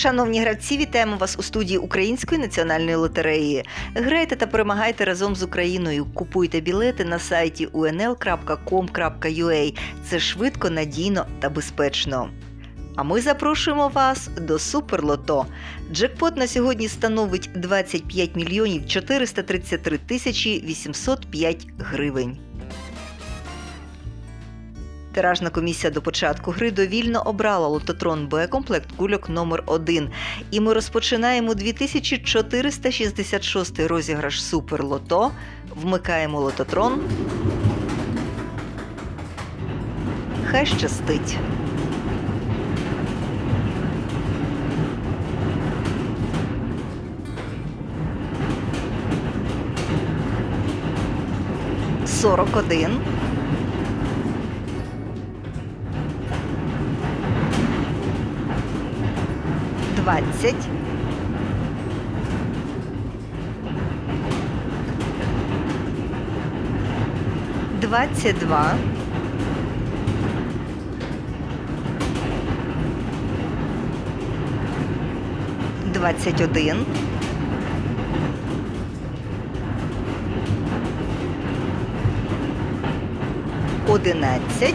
Шановні гравці, вітаємо вас у студії Української національної лотереї. Грайте та перемагайте разом з Україною. Купуйте білети на сайті unl.com.ua. Це швидко, надійно та безпечно. А ми запрошуємо вас до Суперлото. Джекпот на сьогодні становить 25 мільйонів 433 тисячі 805 гривень. Тиражна комісія до початку гри довільно обрала лототрон Б комплект кульок номер 1 І ми розпочинаємо 2466 розіграш Супер Лото. Вмикаємо лототрон. Хай щастить. Сорок один. Двадцять. Двадцять два. Двадцять один. Одинадцять.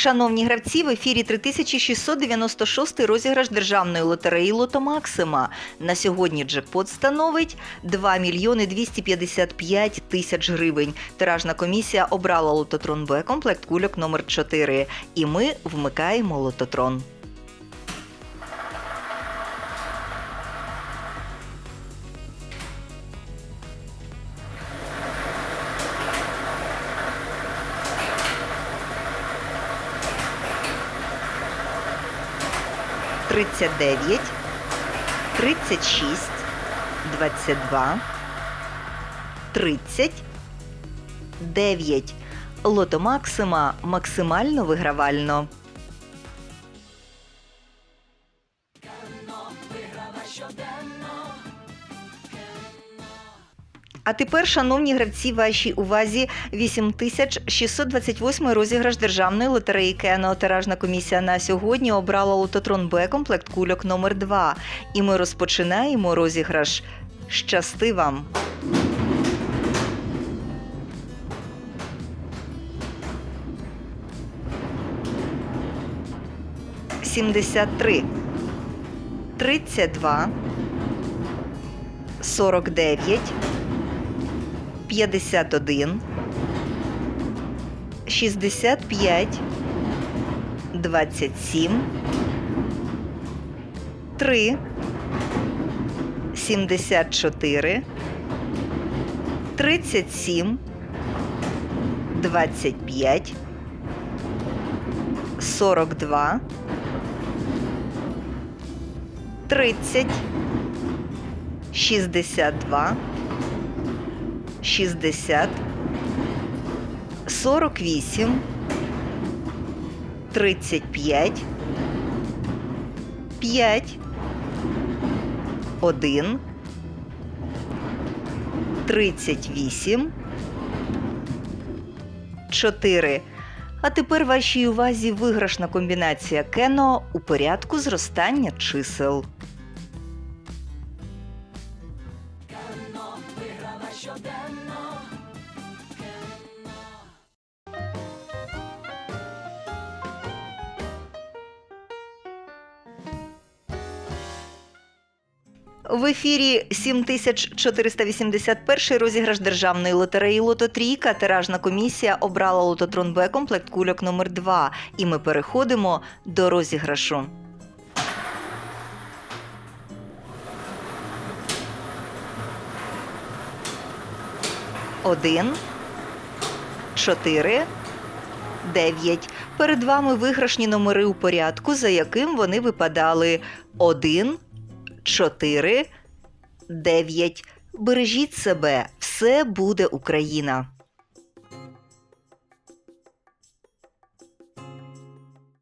Шановні гравці, в ефірі 3696 розіграш державної лотереї Лото Максима. На сьогодні джекпот становить 2 мільйони 255 тисяч гривень. Тиражна комісія обрала лототрон Б комплект кульок номер 4 І ми вмикаємо лототрон. Тридцять дев'ять, тридцять шість, двадцять два, тридцять дев'ять. Лото Максима максимально вигравально. А тепер, шановні гравці, вашій увазі 8628 розіграш державної лотереї Кено. Тиражна комісія на сьогодні обрала лототрон Б комплект кульок номер 2 І ми розпочинаємо розіграш. Щасти вам! Сімдесят три, тридцять два, сорок дев'ять. 51, 65, 27, 3, 74, 37, 25, 42, 30, 62, 60, 48, 35, 5, 1, 38, 4. А тепер вашій увазі виграшна комбінація кено у порядку зростання чисел. В ефірі 7481 розіграш державної лотереї Лото Трійка. Тиражна комісія обрала лототрон Б комплект кульок номер 2 І ми переходимо до розіграшу. Один, чотири, дев'ять. Перед вами виграшні номери у порядку, за яким вони випадали. Один, 4, 9. Бережіть себе, все буде Україна!